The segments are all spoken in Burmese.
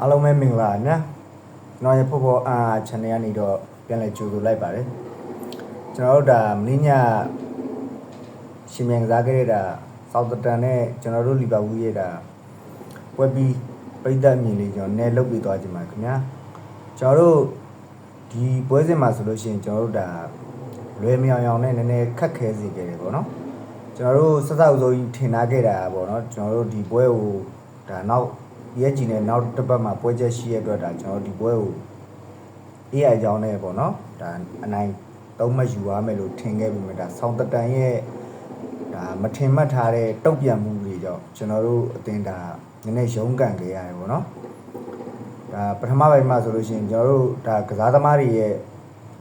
အားလုံးပဲမင်္ဂလာပါနော်ကျွန်တော်ရဖို့ဖို့အာ channel ကနေတော့ပြန်လည်ကြိုဆိုလိုက်ပါတယ်ကျွန်တော်တို့ဒါမင်းညရှင်မြန်ကစားခဲ့တဲ့ဒါဆောက်တန်နဲ့ကျွန်တော်တို့လီဗာပူးရဲ့ဒါပွဲပြီးပိတ်သက်မြင်လေးကျွန်တော်နဲလုတ်ပြီးသွားကြပါခင်ဗျာကျွန်တော်တို့ဒီပွဲစဉ်မှာဆိုလို့ရှိရင်ကျွန်တော်တို့ဒါလွယ်မြောင်ရောင်နဲ့နည်းနည်းခက်ခဲစေခဲ့တယ်ပေါ့နော်ကျွန်တော်တို့စစအုပ်စိုးကြီးထင်ထားခဲ့တာပေါ့နော်ကျွန်တော်တို့ဒီပွဲကိုဒါနောက် PSG နဲ့နောက်တစ်ပတ်မှာပွဲချက်ရှိရတဲ့အတွက်ဒါကျွန်တော်ဒီပွဲကို AI ကြောင်းနဲ့ပေါ့နော်ဒါအနိုင်သုံးမှတ်ယူရမယ်လို့ထင်ခဲ့ပြီးမှဒါဆောင်းတတန်ရဲ့ဒါမထင်မှတ်ထားတဲ့တုံ့ပြန်မှုတွေကြောင့်ကျွန်တော်တို့အတင်ဒါနည်းနည်းရုန်းကန်ခဲ့ရတယ်ပေါ့နော်ဒါပထမပိုင်းမှာဆိုလို့ရှိရင်ကျွန်တော်တို့ဒါကစားသမားတွေရဲ့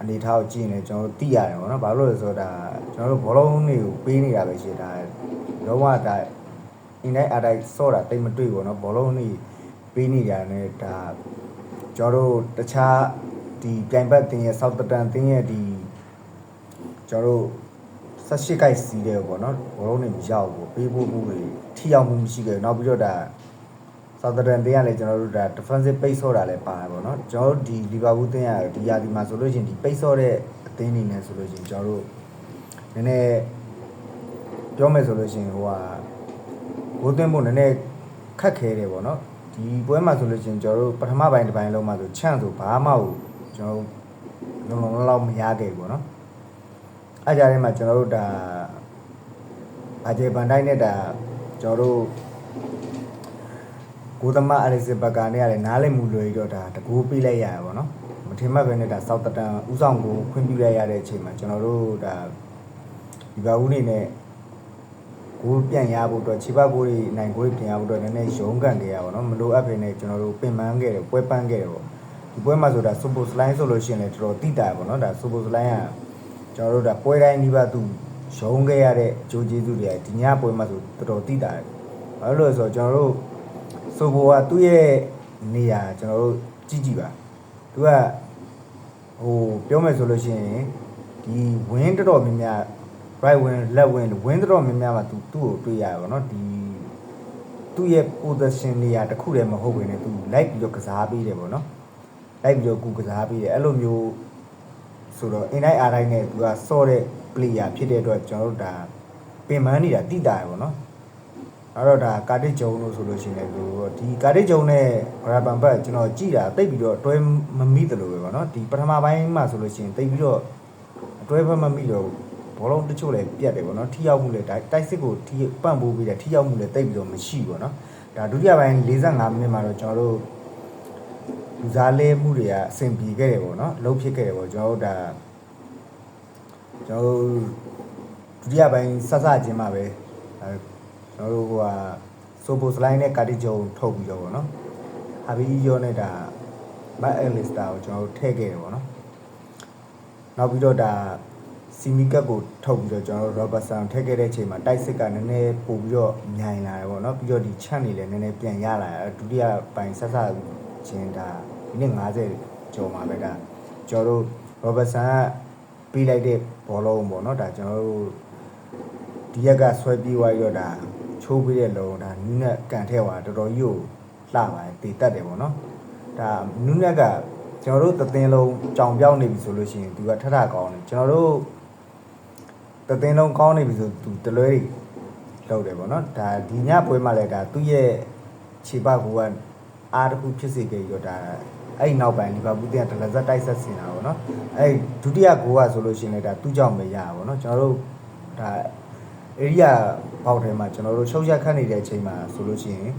အနေအထားကိုကြည့်နေကျွန်တော်တို့သိရတယ်ပေါ့နော်ဘာလို့လဲဆိုတော့ဒါကျွန်တော်တို့ဘောလုံးတွေကိုပေးနေတာပဲရှိတာလုံးဝဒါ အင်းတိုင်းအတိုင်းစော့တာတိတ်မတွေ့ဘူးเนาะဘောလုံးนี่ပေးနေကြတယ်ဒါကျွန်တော်တို့တခြားဒီပြိုင်ဘက်တင်းရဲ့ဆောက်တတန်တင်းရဲ့ဒီကျွန်တော်တို့ဆက်ရှိကိုက်စီးတယ်ပေါ့เนาะဘောလုံးนี่မရောက်ဘူးပေးဖို့မှုတွေထိရောက်မှုမရှိခဲ့ဘူးနောက်ပြီးတော့ဒါဆောက်တတန်တင်းကလည်းကျွန်တော်တို့ဒါ defensive ပိတ်ဆော့တာလည်းပါတယ်ပေါ့เนาะကျွန်တော်တို့ဒီလီဗာပူးတင်းရဒီယာဒီမှာဆိုလို့ရှိရင်ဒီပိတ်ဆော့တဲ့အသင်းနေနဲ့ဆိုလို့ရှိရင်ကျွန်တော်တို့နည်းနည်းပြောမယ်ဆိုလို့ရှိရင်ဟိုဟာ ဂိုးသွင်းဖို့နည်းနည်းခက်ခဲတယ်ပေါ့နော်ဒီပွဲမှာဆိုလို့ချင်းကျွန်တော်တို့ပထမပိုင်းတစ်ပိုင်းလုံးမှာဆိုချန့်ဆိုဘာမှကိုကျွန်တော်တို့လုံလုံလောက်လောက်မရခဲ့ဘူးပေါ့နော်အဲကြားထဲမှာကျွန်တော်တို့ဒါအဂျေဘန်တိုင်းနဲ့ဒါကျွန်တော်တို့ကိုသမအရက်စစ်ဘကာနဲ့ရတယ်နားလည်မှုလွယ်ပြီးတော့ဒါတကူပေးလိုက်ရတယ်ပေါ့နော်မထင်မှတ်ပဲနဲ့ဒါစောက်တတန်ဥဆောင်ကိုခွင့်ပြုလိုက်ရတဲ့အချိန်မှာကျွန်တော်တို့ဒါဒီဘာဦးနေနဲ့ ကိုယ်ပြန်ရဖို့အတွက်ခြေပတ်ကိုယ်တွေနိုင်ကိုယ်တွေပြန်ရဖို့အတွက်နည်းနည်းရုန်းကန်ခဲ့ရပါတော့မလိုအပ်ဘဲနဲ့ကျွန်တော်တို့ပင်ပန်းခဲ့တယ်ပွဲပန်းခဲ့တယ်ပေါ့ဒီပွဲမှာဆိုတာ super slime ဆိုလို့ရှိရင်လည်းတော်တော်တိတာပေါ့နော်ဒါ super slime ကကျွန်တော်တို့ဒါပွဲတိုင်းဒီဘသူရုန်းခဲ့ရတဲ့အကျိုးကျေးဇူးတွေကဒီညပွဲမှာဆိုတော်တော်တိတာတယ်ဘာလို့လဲဆိုတော့ကျွန်တော်တို့ super ကသူ့ရဲ့နေရာကျွန်တော်တို့ကြည့်ကြည့်ပါသူကဟိုပြောမယ်ဆိုလို့ရှိရင်ဒီဝင်းတော်တော်များများ right wing left wing wing တော့များများမှာသူသူ့ကိုတွေ့ရတယ်ဗောနော်ဒီသူ့ရဲ့ position နေရာတစ်ခုတည်းမဟုတ်ဘဲနဲ့သူလိုက်ပြီးတော့ကစားပေးတယ်ဗောနော်လိုက်ပြီးတော့ကူကစားပေးတယ်အဲ့လိုမျိုးဆိုတော့ in night r တိုင်းနဲ့သူကစော့တဲ့ player ဖြစ်တဲ့အတွက်ကျွန်တော်တို့ဒါပင်ပန်းနေတာတိတာရယ်ဗောနော်အဲ့တော့ဒါကာတစ်ဂျုံလို့ဆိုလို့ရှိရင်လည်းဒီကာတစ်ဂျုံနဲ့ဂရာဘန်ဘတ်ကျွန်တော်ကြည့်တာတိတ်ပြီးတော့တွဲမမိတယ်လို့ပဲဗောနော်ဒီပထမပိုင်းမှာဆိုလို့ရှိရင်တိတ်ပြီးတော့အတွဲဘက်မမိတော့ ဘူးဘောလုံးတချို့လည်းပြတ်တယ်ပေါ့နော်ထိရောက်မှုလည်းတိုက်စစ်ကိုထိပန့်ပိုးပြီးတယ်ထိရောက်မှုလည်းတိတ်ပြီးတော့မရှိဘူးပေါ့နော်ဒါဒုတိယပိုင်း45မိနစ်မှာတော့ကျွန်တော်တို့လူစားလဲမှုတွေကအဆင်ပြေခဲ့တယ်ပေါ့နော်အလုပ်ဖြစ်ခဲ့တယ်ပေါ့ကျွန်တော်တို့ဒါကျွန်တော်တို့ဒုတိယပိုင်းဆက်စချင်းမှာပဲအဲကျွန်တော်တို့ဟိုဟာဆိုပိုစလိုင်းနဲ့ကာတီဂျုံထုတ်ပြီးတော့ပေါ့နော်ဟာဘီယောနဲ့ဒါမတ်အဲလစ်တာကိုကျွန်တော်တို့ထည့်ခဲ့တယ်ပေါ့နော်နောက်ပြီးတော့ဒါ စီမီကတ်ကိုထုတ်ပြီးတော့ကျွန်တော်တို့ Robertson ထည့်ခဲ့တဲ့အချိန်မှာတိုက်စစ်ကနည်းနည်းပို့ပြီးတော့မြိုင်လာတယ်ပေါ့နော်ပြီးတော့ဒီချန့်နေလည်းနည်းနည်းပြန်ရလာတယ်ဒုတိယပိုင်းဆက်ဆက်ချင်းဒါဒီနေ့90ကျော်မှာပဲဒါကျွန်တော်တို့ Robertson ကပြီးလိုက်တဲ့ဘောလုံးပေါ့နော်ဒါကျွန်တော်တို့ဒီရက်ကဆွဲပြီးသွားပြီးတော့ဒါချိုးပြီးတဲ့လုံးဒါနူးနဲ့ကန်ထဲသွားတော်တော်ကြီးကိုလှပါတယ်တည်တတ်တယ်ပေါ့နော်ဒါနူးနဲ့ကကျွန်တော်တို့သသင်းလုံးကြောင်ပြောင်းနေပြီဆိုလို့ရှိရင်သူကထထကောင်းတယ်ကျွန်တော်တို့ တသိန်းလုံးကောင်းနေပြီဆိုသူတလွဲတွေလောက်တယ်ပေါ့နော်ဒါဒီညပွဲမှာလည်းဒါသူ့ရဲ့ခြေပကူကအားတစ်ခုဖြစ်စေခဲ့ရောဒါအဲ့ဒီနောက်ပိုင်းလီဗာပူးတင်ကဒလဇက်တိုက်ဆက်စင်တာပေါ့နော်အဲ့ဒီဒုတိယဂိုးကဆိုလို့ရှိရင်လည်းဒါသူ့ကြောင့်ပဲရတာပေါ့နော်ကျွန်တော်တို့ဒါ area ဘောက်ထဲမှာကျွန်တော်တို့ရှုပ်ရက်ခတ်နေတဲ့အချိန်မှာဆိုလို့ရှိရင်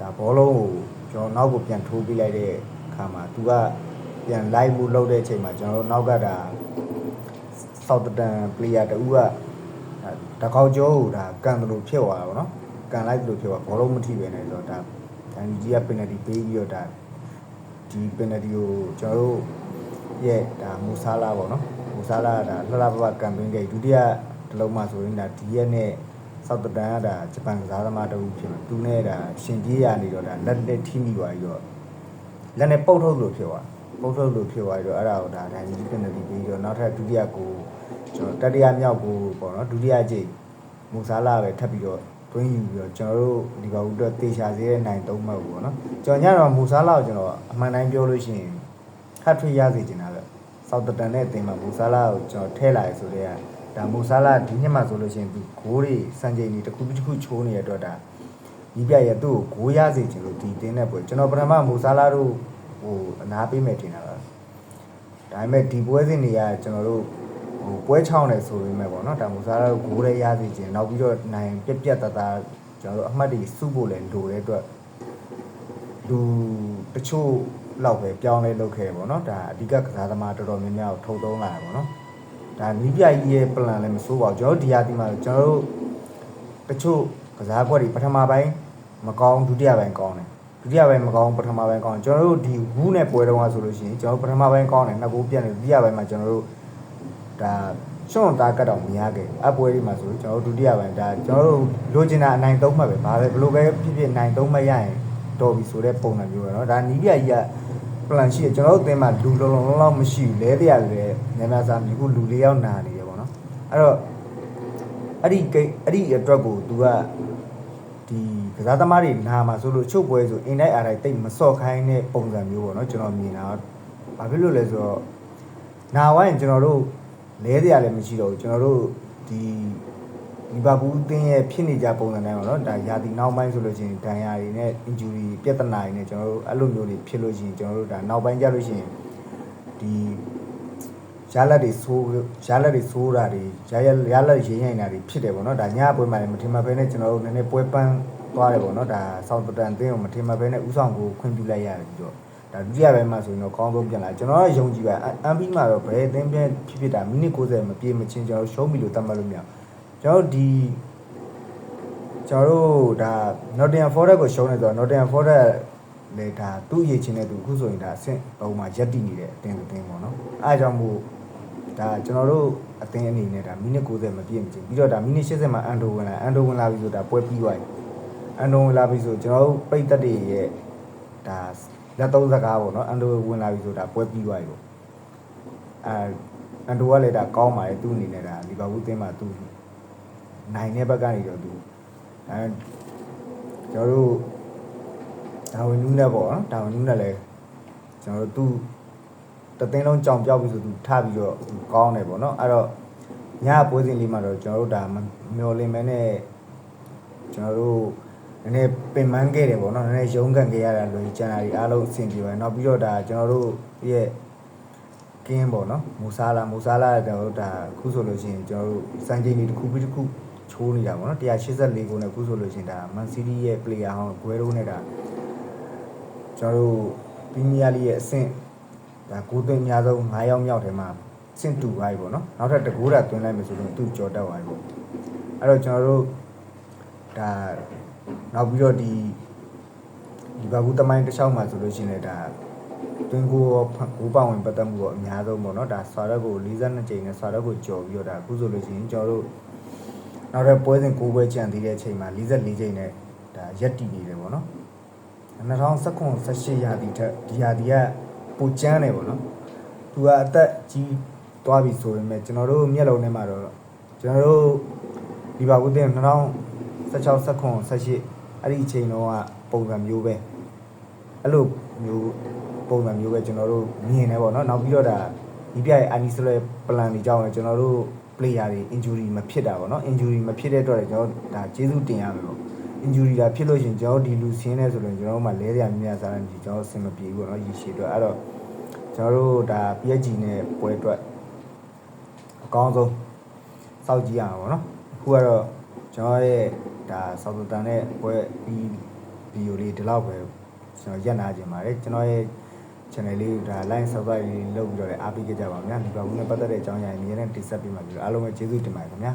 ဒါဘောလုံးကိုကျွန်တော်နောက်ကိုပြန်ထိုးပေးလိုက်တဲ့အခါမှာသူကပြန် live မှုလုပ်တဲ့အချိန်မှာကျွန်တော်တို့နောက်ကဒါ ဆောက်တတန် player တူကတကောက်ကျောကိုဒါကန်တယ်လို့ဖြစ်သွားတာဗောနော်ကန်လိုက်တယ်လို့ဖြစ်သွားဘောလုံးမထိပဲနဲ့ဆိုတော့ဒါဒန်ကြီးက penalty ပေးပြီးတော့ဒါဒီ penalty ကိုကျွန်တော်တို့ရဲ့ဒါမူဆာလာဗောနော်မူဆာလာကဒါလှလှပပကန်ပင်းခဲ့ဒုတိယတစ်လုံးမှဆိုရင်ဒါဒီရက်နဲ့ဆောက်တတန်ကဒါဂျပန်ကစားသမားတူဖြစ်မှာသူနဲ့ဒါရှင်ပြေးရနေတော့ဒါလက်လက်ထိမိသွားပြီးတော့လက်နဲ့ပုတ်ထုတ်လို့ဖြစ်သွား ပုတ်ထုတ်လို့ဖြစ်သွားပြီးတော့အဲ့ဒါကိုဒါဒန်ကြီး penalty ပေးပြီးတော့နောက်ထပ်ဒုတိယကိုကျွန်တော်တတိယမြောက်ကိုပေါ့နော်ဒုတိယကြိမ်မူဆာလာပဲထပ်ပြီးတော့တွင်းယူပြီးတော့ကျွန်တော်တို့ဒီကောင်အတွက်တေချာစေတဲ့နိုင်သုံးမှတ်ဘူးပေါ့နော်ကျွန်တော်ညတော့မူဆာလာကိုကျွန်တော်အမှန်တိုင်းပြောလို့ရှိရင်ခတ်ထွေးရစေချင်တာပဲစောက်တတန်နဲ့အတင်မှာမူဆာလာကိုကျွန်တော်ထဲလာရဆိုတဲ့ကဒါမူဆာလာဒီနှစ်မှဆိုလို့ရှိရင်သူဂိုးတွေစံချိန်တွေတစ်ခုပြီးတစ်ခုချိုးနေတဲ့အတွက်ဒါဒီပြရဲ့သူ့ကိုဂိုးရစေချင်လို့ဒီတင်းတဲ့ပွဲကျွန်တော်ပထမမူဆာလာတို့ ဟိုအနာပေးမယ်ထင်တာပါဒါပေမဲ့ဒီပွဲစဉ်တွေကကျွန်တော်တို့ဟိုပွဲချောင်းတယ်ဆိုပေမဲ့ပေါ့နော်ဒါမူစားတော့ဂိုးလေးရစီခြင်းနောက်ပြီးတော့နိုင်ပြက်ပြက်တသားကျွန်တော်တို့အမှတ်တွေစုဖို့လည်းလိုတဲ့အတွက်လူတချို့လောက်ပဲပြောင်းလဲလုပ်ခဲ့ပေါ့နော်ဒါအဓိကကစားသမားတော်တော်များများကိုထုတ်သုံးလာတယ်ပေါ့နော်ဒါနီးပြကြီးရဲ့ plan လည်းမစိုးပါဘူးကျွန်တော်တို့ဒီဟာဒီမှာကျွန်တော်တို့တချို့ကစားကွက်တွေပထမပိုင်းမကောင်းဒုတိယပိုင်းကောင်းတယ် ဒုတိယပိုင်းမကောင်းပထမပိုင်းကောင်းကျွန်တော်တို့ဒီဝူးနဲ့ပွဲတုန်းကဆိုလို့ရှိရင်ကျွန်တော်တို့ပထမပိုင်းကောင်းတယ်နှစ်ကိုပြတ်တယ်ဒုတိယပိုင်းမှာကျွန်တော်တို့ ဒါရှွန့်တာကတ်တော့မရခဲ့အပွဲဒီမှာဆိုကျွန်တော်တို့ဒုတိယပိုင်းဒါကျွန်တော်တို့လိုချင်တာအနိုင်သုံးမှတ်ပဲဘာပဲဘယ်လိုပဲဖြစ်ဖြစ်နိုင်သုံးမှတ်ရရင်တော်ပြီဆိုတဲ့ပုံစံမျိုးပဲเนาะဒါနီးပြကြီးက plan ရှိတယ်ကျွန်တော်တို့အသင်းမှာလူလုံးလုံးလုံးလုံးမရှိဘူးလဲတရားလည်းညများစားမြခုလူလေးယောက်နာနေတယ်ပေါ့နော်အဲ့တော့အဲ့ဒီကိအဲ့ဒီအတွက်ကို तू က ဒီကစားသမားတွေနာမှာဆိုလို့ချုပ်ပွဲဆိုအင်တိုက်အားတိုက်တိတ်မစော့ခိုင်းတဲ့ပုံစံမျိုးပေါ့နော်ကျွန်တော်မြင်တာဘာဖြစ်လို့လဲဆိုတော့နာဝိုင်းကျွန်တော်တို့လဲတရားလည်းမရှိတော့ဘူးကျွန်တော်တို့ဒီဒီဘာဘူးအတင်းရဲ့ဖြစ်နေကြပုံစံတိုင်းပါတော့ဒါရာသီနောက်ပိုင်းဆိုလို့ရှိရင်ဒဏ်ရာတွေနဲ့ injury ပြဿနာတွေနဲ့ကျွန်တော်တို့အဲ့လိုမျိုးတွေဖြစ်လို့ရှိရင်ကျွန်တော်တို့ဒါနောက်ပိုင်းကြလို့ရှိရင်ဒီ ရလက်တွေဆိုးရလက်တွေဆိုးတာတွေရရရလက်ရင်းရိုင်တာတွေဖြစ်တယ်ပေါ့နော်ဒါညပွဲမှာလည်းမထင်မှတ်ဘဲနဲ့ကျွန်တော်တို့နည်းနည်းပွဲပန်းသွားတယ်ပေါ့နော်ဒါဆောက်တန်အတင်းကိုမထင်မှတ်ဘဲနဲ့ဥဆောင်ကိုခွင့်ပြုလိုက်ရတယ်ပြီးတော့ဒါဒုတိယပိုင်းမှာဆိုရင်တော့ကောင်းဆုံးပြန်လာကျွန်တော်ကယုံကြည်ပါအမ်ပီမှာတော့ဘယ်အသင်းပြန်ဖြစ်ဖြစ်တာမိနစ်90မပြည့်မချင်းကျွန်တော်ရှုံးပြီလို့သတ်မှတ်လို့မရဘူးကျွန်တော်ဒီကျွန်တော်တို့ဒါ Nottingham Forest ကိုရှုံးနေဆိုတော့ Nottingham Forest လေဒါသူ့ရည်ချင်းတဲ့သူအခုဆိုရင်ဒါအဆင့်ပုံမှာရက်တည်နေတဲ့အတင်းအတင်းပေါ့နော်အဲအကြောင့်မို့ ဒါကျွန်တော်တို့အတင်းအနေနဲ့ဒါမိနစ်90မပြည့်မချင်းပြီးတော့ဒါမိနစ်80မှာအန်ဒိုဝင်လာအန်ဒိုဝင်လာပြီဆိုဒါပွဲပြီးသွားပြီအန်ဒိုဝင်လာပြီဆိုကျွန်တော်တို့ပိတ်သက်တွေရဲ့ဒါလက်သုံးစကားပေါ့နော်အန်ဒိုဝင်လာပြီဆိုတာပွဲပြီးသွားပြီပေါ့အဲအန်ဒိုကလည်းဒါကောင်းပါလေသူ့အနေနဲ့ဒါလီဗာပူးအသင်းမှာသူနိုင်တဲ့ဘက်ကနေတော့သူအဲကျွန်တော်တို့ဒါဝင်နူးနဲ့ပေါ့နော်ဒါဝင်နူးနဲ့လည်းကျွန်တော်တို့သူ တသိန်းလုံးကြောင်ပြောက်ပြီဆိုသူထပြီးတော့သူကောင်းတယ်ပေါ့နော်အဲ့တော့ညပွဲစဉ်လေးမှာတော့ကျွန်တော်တို့ဒါမမျော်လင့်မဲနဲ့ကျွန်တော်တို့နည်းနည်းပင်ပန်းခဲ့တယ်ပေါ့နော်နည်းနည်းရုန်းကန်ခဲ့ရတာလို့ကျန်တာဒီအားလုံးအဆင်ပြေပါတယ်နောက်ပြီးတော့ဒါကျွန်တော်တို့ရဲ့ကင်းပေါ့နော်မူဆာလာမူဆာလာတော့ဒါခုဆိုလို့ရှိရင်ကျွန်တော်တို့စံချိန်တွေတစ်ခုပြီးတစ်ခုချိုးနေတာပေါ့နော်184ကိုနဲ့ခုဆိုလို့ရှိရင်ဒါမန်စီးတီးရဲ့ player ဟောင်းဂွဲရိုးနဲ့ဒါကျွန်တော်တို့ပရီးမီးယားလိရဲ့အဆင့် ဒါကိုသွင်းအများဆုံး9ယောက်မြောက်ထဲမှာဆင့်တူသွားပြီပေါ့နော်နောက်ထပ်တကူတာသွင်းလိုက်မယ်ဆိုရင်သူ့ကြော်တက်သွားပြီပေါ့အဲ့တော့ကျွန်တော်တို့ဒါနောက်ပြီးတော့ဒီဒီဘာကူတမိုင်းတစ်ချောင်းမှာဆိုလို့ရှိရင်လည်းဒါတွင်းကိုကိုပောင်းဝင်ပတ်သက်မှုတော့အများဆုံးပေါ့နော်ဒါဆွာရက်ကို42ကြိမ်နဲ့ဆွာရက်ကိုကြော်ပြီးတော့ဒါအခုဆိုလို့ရှိရင်ကျွန်တော်တို့နောက်တဲ့ပွဲစဉ်9ပွဲကျန်သေးတဲ့အချိန်မှာ44ကြိမ်နဲ့ဒါရက်တည်နေတယ်ပေါ့နော်2019 18ရာသီထက်ဒီရာသီက ပိုကျန်းတယ်ပေါ့နော်သူကအသက်ကြီးသွားပြီဆိုပေမဲ့ကျွန်တော်တို့မျက်လုံးထဲမှာတော့ကျွန်တော်တို့ဒီဘာကူတင်2000 16 19 18အဲ့ဒီအချိန်တော့ကပုံစံမျိုးပဲအဲ့လိုမျိုးပုံစံမျိုးပဲကျွန်တော်တို့မြင်နေပေါ့နော်နောက်ပြီးတော့ဒါဒီပြရဲ့ INI ဆိုတဲ့ plan တွေကြောင့်လည်းကျွန်တော်တို့ player တွေ injury မဖြစ်တာပေါ့နော် injury မဖြစ်တဲ့အတွက်လည်းကျွန်တော်ဒါကျေးဇူးတင်ရမယ်ပေါ့ injury ဒါဖြစ်လို့ရှရင်ကျွန်တော်ဒီလူဆင်းနေဆိုရင်ကျွန်တော်တို့မှလဲရမြများစားတယ်ကျွန်တော်အဆင်မပြေဘူးပေါ့နော်ရည်ရှိအတွက်အဲ့တော့ကျွန်တော်တို့ဒါ PSG နဲ့ပွဲအတွက်အကောင်းဆုံးစောက်ကြည့်ရအောင်ပေါ့နော်အခုကတော့ကျွန်တော်ရဲ့ဒါဆောက်တန်နဲ့ပွဲဒီဗီဒီယိုလေးဒီလောက်ပဲကျွန်တော်ရက်နာခြင်းပါတယ်ကျွန်တော်ရဲ့ channel လေးဒါ line subscribe လေးလုပ်ပြီးတော့လည်းအားပေးကြပါဦးခင်ဗျာဒီပါဘူးနဲ့ပတ်သက်တဲ့အကြောင်းအရာတွေအများနဲ့တိဆက်ပေးမှာပြီးတော့အားလုံးပဲကျေးဇူးတင်ပါတယ်ခင်ဗျာ